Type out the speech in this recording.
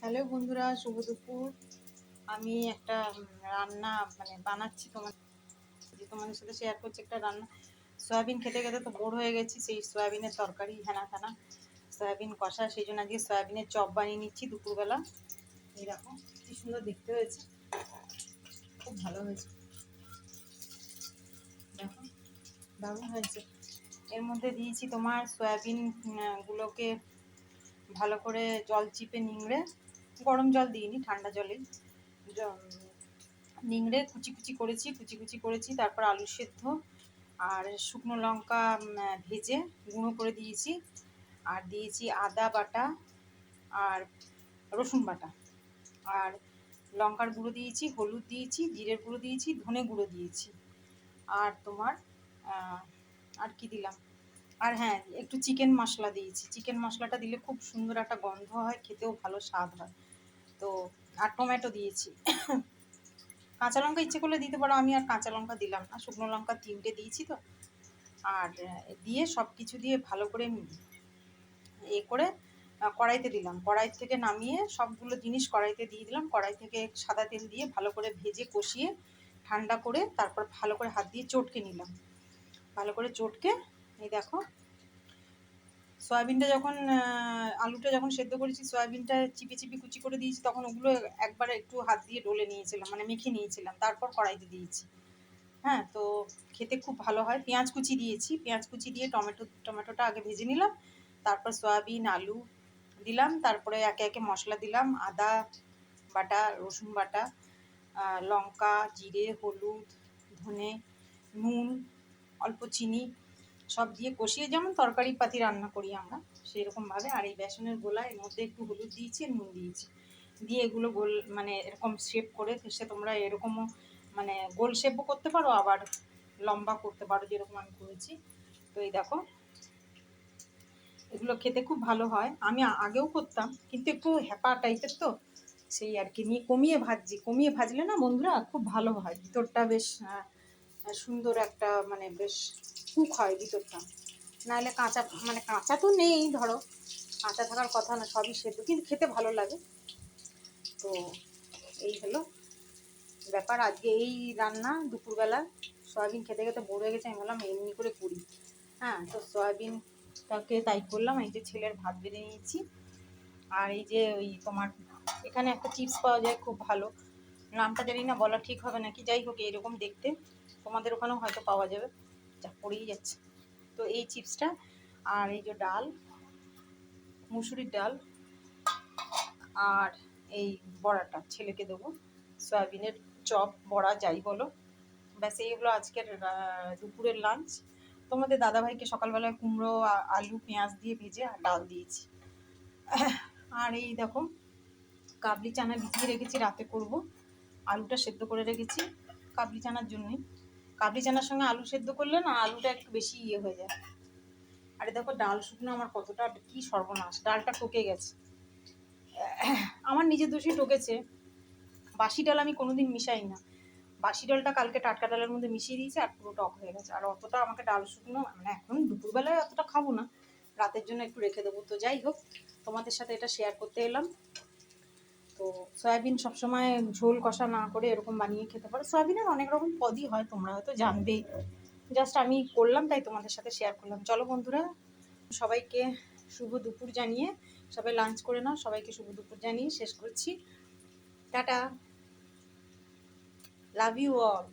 Hello বন্ধুরা শুভ দুপুর। আমি একটা রান্না মানে বানাচ্ছি তোমার যে তোমাদের সাথে শেয়ার করছি একটা রান্না। সয়াবিন খেতে খেতে তো বোর হয়ে গেছি সেই সয়াবিনের তরকারি হেনা থানা সয়াবিন কষা সেই জন্য আজকে সয়াবিনের চপ বানিয়ে নিচ্ছি দুপুরবেলা। দেখো কি সুন্দর দেখতে হয়েছে। খুব ভালো হয়েছে। দেখো দারুণ হয়েছে। এর মধ্যে দিয়েছি তোমার সয়াবিন উম, গুলোকে ভালো করে জল চিপে নিংড়ে। গরম জল দিইনি, ঠান্ডা জলেই জ- নিংড়ে কুচি কুচি করেছি, কুচি কুচি করেছি, তারপর আলু সেদ্ধ আর শুকনো লঙ্কা ভেজে গুঁড়ো করে দিয়েছি। আর দিয়েছি আদা বাটা আর রসুন বাটা। আর লঙ্কার গুঁড়ো দিয়েছি, হলুদ দিয়েছি, জিরের গুঁড়ো দিয়েছি, ধনে গুঁড়ো দিয়েছি। আর তোমার আর কি দিলাম? আর হ্যাঁ একটু চিকেন মশলা দিয়েছি। চিকেন মশলাটা দিলে খুব সুন্দর একটা গন্ধ হয়, খেতেও ভালো স্বাদ হয়। তো, আর টমেটো দিয়েছি। কাঁচা লঙ্কা ইচ্ছে করলে দিতে পারো, আমি আর কাঁচা লঙ্কা দিলাম না। শুকনো লঙ্কা তিনটে দিয়েছি তো। আর দিয়ে সব কিছু দিয়ে ভালো করে এ করে কড়াইতে দিলাম। কড়াই থেকে নামিয়ে সবগুলো জিনিস কড়াইতে দিয়ে দিলাম। কড়াই থেকে সাদা তেল দিয়ে ভালো করে ভেজে কষিয়ে ঠান্ডা করে তারপর ভালো করে হাত দিয়ে চটকে নিলাম। ভালো করে চটকে, এই দেখো সয়াবিনটা যখন আলুটা যখন সেদ্ধ করেছি, সয়াবিনটা চিপি চিপি কুচি করে দিয়েছি, তখন ওগুলো একবার একটু হাত দিয়ে ডলে নিয়েছিলাম মানে মেখে নিয়েছিলাম, তারপর কড়াইতে দিয়েছি। হ্যাঁ তো খেতে খুব ভালো হয়। পেঁয়াজ কুচি দিয়েছি, পেঁয়াজ কুচি দিয়ে টমেটো, টমেটোটা আগে ভেজে নিলাম, তারপর সয়াবিন, আলু দিলাম, তারপরে একে একে মশলা দিলাম, আদা বাটা, রসুন বাটা লঙ্কা, জিরে, হলুদ, ধনে, নুন, অল্প চিনি সব দিয়ে কষিয়ে যেমন তরকারি পাতি রান্না করি আমরা সেই রকমভাবে আর এই বেসনের গোলা এর মধ্যে একটু হলুদ দিয়েছি আর নুন দিয়েছি। দিয়ে এগুলো গোল মানে এরকম শেপ করে সে তোমরা এরকমও মানে গোল শেপও করতে পারো, আবার লম্বা করতে পারো, যেরকম আমি করেছি। তো এই দেখো, এগুলো খেতে খুব ভালো হয়। আমি আগেও করতাম, কিন্তু একটু হ্যাপা টাইপের তো, সেই আর কি। নিয়ে কমিয়ে ভাজছি। কমিয়ে ভাজলে না বন্ধুরা খুব ভালো হয়। ভিতরটা বেশ সুন্দর একটা মানে বেশ কুক হয় ভিতরটা। নাহলে কাঁচা মানে কাঁচা তো নেই, ধরো। কাঁচা থাকার কথা না, সবই সেদ্ধ, কিন্তু খেতে ভালো লাগে। তো এই হলো ব্যাপার। আজকে এই রান্না দুপুরবেলা। সয়াবিন খেতে খেতে বড় হয়ে গেছে, আমি বললাম এমনি করে করি। হ্যাঁ তো সয়াবিনটাকে তাই করলাম। এই যে ছেলের ভাত বেড়ে নিয়েছি। আর এই যে ওই তোমার এখানে একটা চিপস পাওয়া যায়, খুব ভালো। নামটা জানি না, বলা ঠিক হবে নাকি? যাই হোক, এইরকম দেখতে। তোমাদের ওখানেও হয়তো পাওয়া যাবে। যা পড়েই যাচ্ছে। তো এই চিপসটা আর এই যে ডাল, মুসুরির ডাল আর এই বড়াটা, ছেলেকে দেবো। সয়াবিনের চপ, বড়া, যাই বলো। ব্যাস, এই হলো আজকের দুপুরের লাঞ্চ তোমাদের দাদাভাইকে সকালবেলায় কুমড়ো আলু, পেঁয়াজ দিয়ে ভেজে আর ডাল দিয়েছি। আর এই দেখো, কাবলি চানা ভিজিয়ে রেখেছি, রাতে করব। আলুটা সেদ্ধ করে রেখেছি কাবলি চানার জন্যই কাবলি চানার সঙ্গে আলু সেদ্ধ করলে না আলুটা একটু বেশি ইয়ে হয়ে যায়। আরে দেখো ডাল শুকনো আমার কতটা কি সর্বনাশ, ডালটা টকে গেছে। আমার নিজের দোষই টকেছে। বাসি ডাল আমি কোনোদিন মিশাই না। বাসি ডালটা কালকে টাটকা ডালের মধ্যে মিশিয়ে দিয়েছে আর পুরো টক হয়ে গেছে। আর অতটা আমাকে ডাল শুকনো মানে এখন দুপুরবেলায় অতটা খাব না। রাতের জন্য একটু রেখে দেবো। তো যাই হোক, তোমাদের সাথে এটা শেয়ার করতে এলাম। তো সয়াবিন সবসময় ঝোল কষা না করে এরকম বানিয়ে খেতে পারো। সয়াবিনের অনেক রকম পদই হয়, তোমরা হয়তো জানবে। জাস্ট আমি করলাম, তাই তোমাদের সাথে শেয়ার করলাম। চলো বন্ধুরা, সবাইকে শুভ দুপুর জানিয়ে, সবাই লাঞ্চ করে নাও, সবাইকে শুভ দুপুর জানিয়ে শেষ করছি। টাটা! Love you all